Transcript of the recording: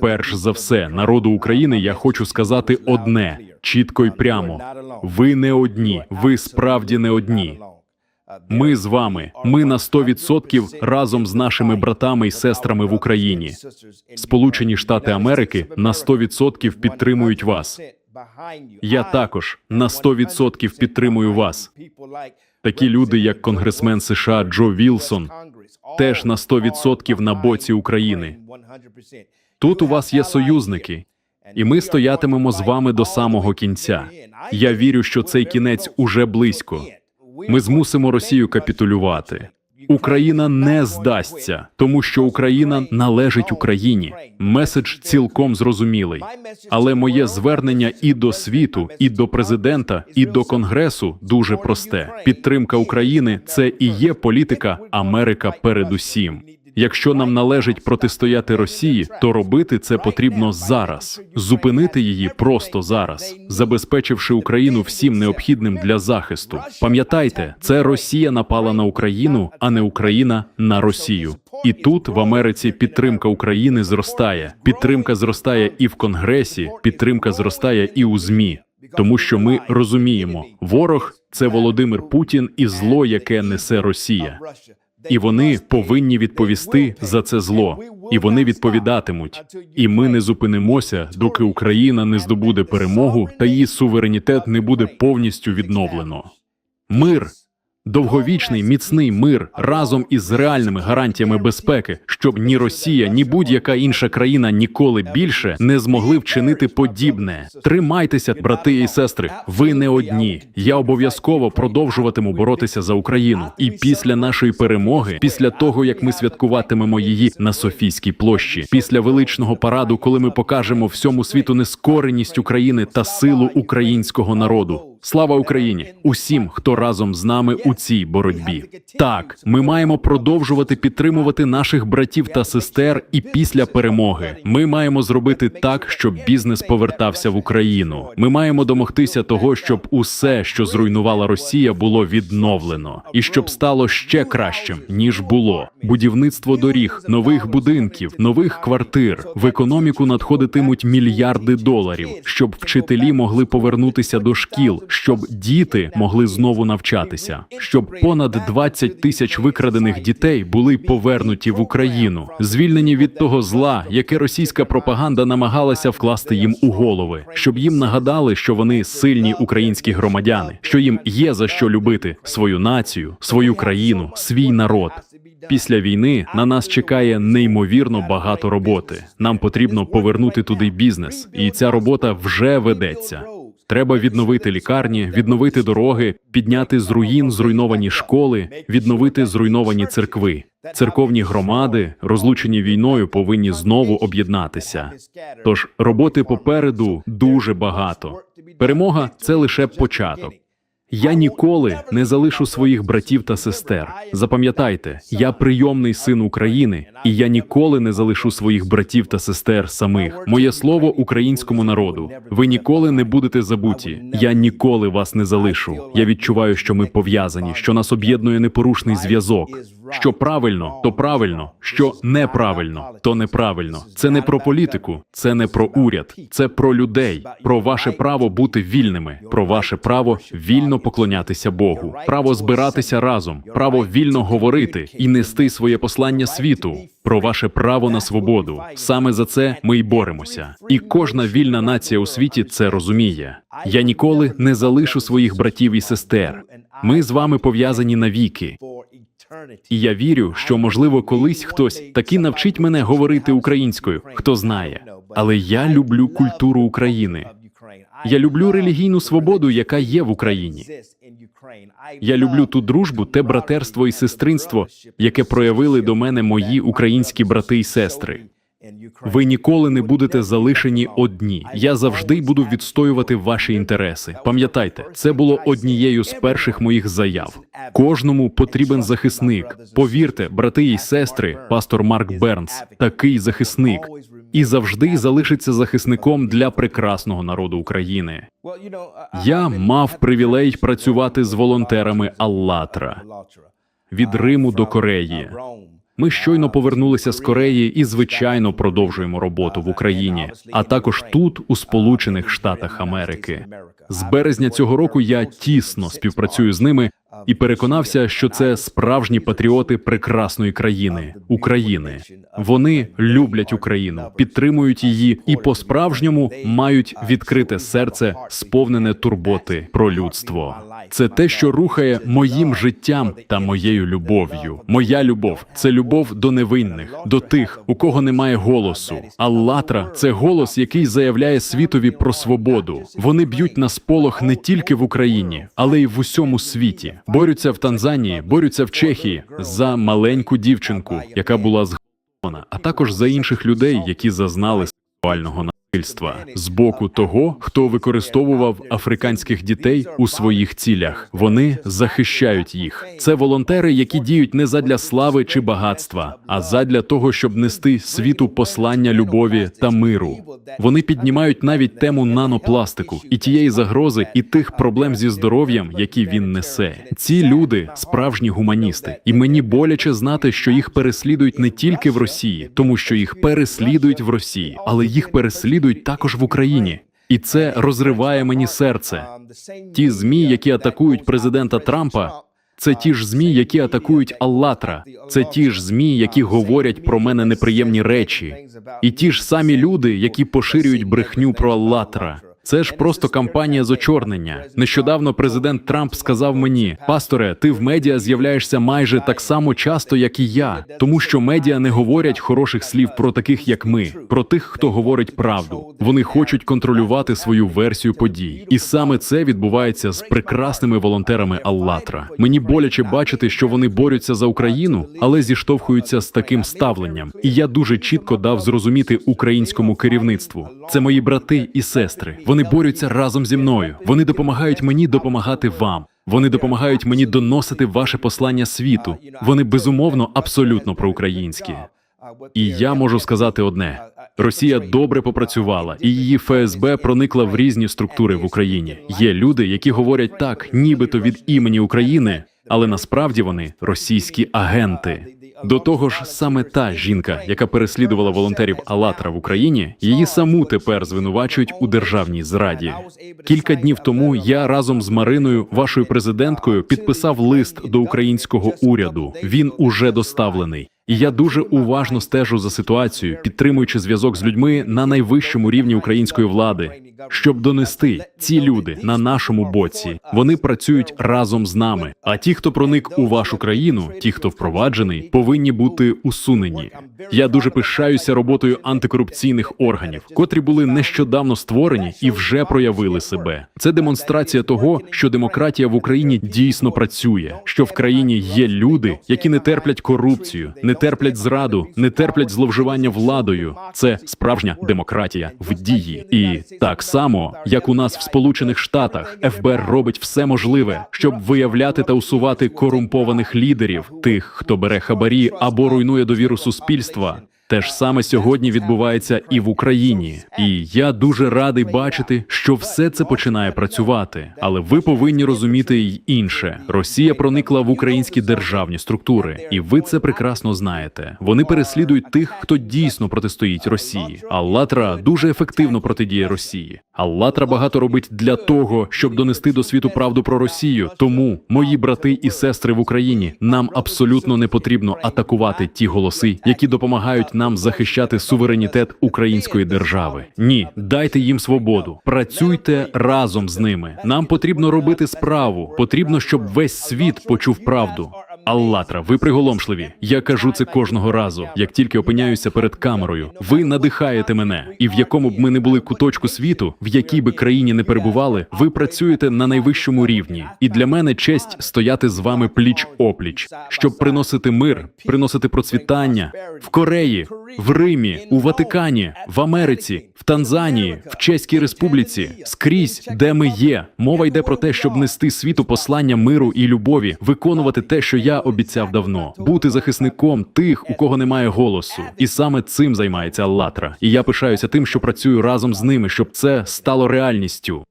Перш за все, народу України я хочу сказати одне чітко й прямо: ви не одні, ви справді не одні. Ми з вами, ми на 100% разом з нашими братами і сестрами в Україні. Сполучені Штати Америки на 100% підтримують вас. Я також на 100% підтримую вас. Такі люди, як конгресмен США Джо Вілсон, теж на 100% на боці України. Тут у вас є союзники, і ми стоятимемо з вами до самого кінця. Я вірю, що цей кінець уже близько. Ми змусимо Росію капітулювати. Україна не здасться, тому що Україна належить Україні. Меседж цілком зрозумілий. Але моє звернення і до світу, і до президента, і до конгресу дуже просте. Підтримка України це і є політика Америка передусім. Якщо нам належить протистояти Росії, то робити це потрібно зараз, зупинити її просто зараз, забезпечивши Україну всім необхідним для захисту. Пам'ятайте, це Росія напала на Україну, а не Україна на Росію. І тут в Америці підтримка України зростає. Підтримка зростає і в Конгресі, підтримка зростає і у ЗМІ. Тому що ми розуміємо, ворог це Володимир Путін і зло, яке несе Росія. І вони повинні відповісти за це зло, і вони відповідатимуть. І ми не зупинимося, доки Україна не здобуде перемогу та її суверенітет не буде повністю відновлено. Мир. Довговічний міцний мир разом із реальними гарантіями безпеки, щоб ні Росія, ні будь-яка інша країна ніколи більше не змогли вчинити подібне. Тримайтеся, брати і сестри. Ви не одні. Я обов'язково продовжуватиму боротися за Україну. І після нашої перемоги, після того як ми святкуватимемо її на Софійській площі, після величного параду, коли ми покажемо всьому світу нескореність України та силу українського народу. Слава Україні! Усім, хто разом з нами у цій боротьбі. Так, ми маємо продовжувати підтримувати наших братів та сестер, і після перемоги ми маємо зробити так, щоб бізнес повертався в Україну. Ми маємо домогтися того, щоб усе, що зруйнувала Росія, було відновлено, і щоб стало ще кращим ніж було. Будівництво доріг, нових будинків, нових квартир в економіку надходитимуть мільярди доларів, щоб вчителі могли повернутися до шкіл щоб діти могли знову навчатися, щоб понад 20 тисяч викрадених дітей були повернуті в Україну, звільнені від того зла, яке російська пропаганда намагалася вкласти їм у голови, щоб їм нагадали, що вони сильні українські громадяни, що їм є за що любити свою націю, свою країну, свій народ. Після війни на нас чекає неймовірно багато роботи. Нам потрібно повернути туди бізнес, і ця робота вже ведеться. Треба відновити лікарні, відновити дороги, підняти з руїн зруйновані школи, відновити зруйновані церкви. Церковні громади, розлучені війною, повинні знову об'єднатися. Тож роботи попереду дуже багато. Перемога це лише початок. Я ніколи не залишу своїх братів та сестер. Запам'ятайте, я прийомний син України, і я ніколи не залишу своїх братів та сестер самих. Моє слово українському народу. Ви ніколи не будете забуті. Я ніколи вас не залишу. Я відчуваю, що ми пов'язані, що нас об'єднує непорушний зв'язок. Що правильно, то правильно, що неправильно, то неправильно. Це не про політику, це не про уряд, це про людей, про ваше право бути вільними, про ваше право вільно поклонятися Богу, право збиратися разом, право вільно говорити і нести своє послання світу. Про ваше право на свободу. Саме за це ми й боремося. І кожна вільна нація у світі це розуміє. Я ніколи не залишу своїх братів і сестер. Ми з вами пов'язані навіки. І я вірю, що можливо колись хтось таки навчить мене говорити українською, хто знає. Але я люблю культуру України. Я люблю релігійну свободу, яка є в Україні. Я люблю ту дружбу, те братерство і сестринство, яке проявили до мене мої українські брати і сестри. Ви ніколи не будете залишені одні. Я завжди буду відстоювати ваші інтереси. Пам'ятайте, це було однією з перших моїх заяв. Кожному потрібен захисник. Повірте, брати і сестри, пастор Марк Бернс, такий захисник, і завжди залишиться захисником для прекрасного народу України. Я мав привілей працювати з волонтерами Аллатра від Риму до Кореї. Ми щойно повернулися з Кореї і, звичайно, продовжуємо роботу в Україні, а також тут, у Сполучених Штатах Америки. З березня цього року я тісно співпрацюю з ними і переконався, що це справжні патріоти прекрасної країни України. Вони люблять Україну, підтримують її і по-справжньому мають відкрите серце, сповнене турботи про людство. Це те, що рухає моїм життям та моєю любов'ю. Моя любов це любов до невинних, до тих, у кого немає голосу. Аллатра це голос, який заявляє світові про свободу. Вони б'ють на сполох не тільки в Україні, але й в усьому світі. Борються в Танзанії, борються в Чехії за маленьку дівчинку, яка була зґвалтована, а також за інших людей, які зазнали сексуального насильства з боку того, хто використовував африканських дітей у своїх цілях. Вони захищають їх. Це волонтери, які діють не задля слави чи багатства, а задля того, щоб нести світу послання любові та миру. Вони піднімають навіть тему нанопластику і тієї загрози, і тих проблем зі здоров'ям, які він несе. Ці люди справжні гуманісти, і мені боляче знати, що їх переслідують не тільки в Росії, тому що їх переслідують в Росії, але їх переслідують також в Україні. І це розриває мені серце. Ті змі, які атакують президента Трампа, це ті ж змі, які атакують Аллатра. Це ті ж змі, які говорять про мене неприємні речі, і ті ж самі люди, які поширюють брехню про Аллатра. Це ж просто кампанія з очорнення. Нещодавно президент Трамп сказав мені: пасторе, ти в медіа з'являєшся майже так само часто, як і я, тому що медіа не говорять хороших слів про таких, як ми, про тих, хто говорить правду. Вони хочуть контролювати свою версію подій, і саме це відбувається з прекрасними волонтерами Аллатра. Мені боляче бачити, що вони борються за Україну, але зіштовхуються з таким ставленням. І я дуже чітко дав зрозуміти українському керівництву. Це мої брати і сестри. Вони борються разом зі мною. Вони допомагають мені допомагати вам. Вони допомагають мені доносити ваше послання світу. Вони безумовно абсолютно проукраїнські. І я можу сказати одне: Росія добре попрацювала, і її ФСБ проникла в різні структури в Україні. Є люди, які говорять так, нібито від імені України, але насправді вони російські агенти. До того ж, саме та жінка, яка переслідувала волонтерів Алатра в Україні, її саму тепер звинувачують у державній зраді. Кілька днів тому я разом з Мариною, вашою президенткою, підписав лист до українського уряду. Він уже доставлений. І я дуже уважно стежу за ситуацією, підтримуючи зв'язок з людьми на найвищому рівні української влади, щоб донести ці люди на нашому боці. Вони працюють разом з нами. А ті, хто проник у вашу країну, ті, хто впроваджений, повинні бути усунені. Я дуже пишаюся роботою антикорупційних органів, котрі були нещодавно створені і вже проявили себе. Це демонстрація того, що демократія в Україні дійсно працює, що в країні є люди, які не терплять корупцію, не терплять зраду, не терплять зловживання владою. Це справжня демократія в дії. І так само, як у нас в Сполучених Штатах, ФБР робить все можливе, щоб виявляти та усувати корумпованих лідерів, тих, хто бере хабарі або руйнує довіру суспільства. Те ж саме сьогодні відбувається і в Україні, і я дуже радий бачити, що все це починає працювати. Але ви повинні розуміти й інше: Росія проникла в українські державні структури, і ви це прекрасно знаєте. Вони переслідують тих, хто дійсно протистоїть Росії. А Латра дуже ефективно протидіє Росії. Аллатра багато робить для того, щоб донести до світу правду про Росію. Тому, мої брати і сестри в Україні, нам абсолютно не потрібно атакувати ті голоси, які допомагають нам захищати суверенітет української держави. Ні, дайте їм свободу, працюйте разом з ними. Нам потрібно робити справу. Потрібно, щоб весь світ почув правду. Аллатра, ви приголомшливі. Я кажу це кожного разу, як тільки опиняюся перед камерою. Ви надихаєте мене, і в якому б ми не були куточку світу, в якій би країні не перебували, ви працюєте на найвищому рівні. І для мене честь стояти з вами пліч опліч, щоб приносити мир, приносити процвітання в Кореї, в Римі, у Ватикані, в Америці, в Танзанії, в Чеській Республіці, скрізь, де ми є. Мова йде про те, щоб нести світу послання миру і любові, виконувати те, що обіцяв давно, бути захисником тих, у кого немає голосу. І саме цим займається Аллатра. І я пишаюся тим, що працюю разом з ними, щоб це стало реальністю.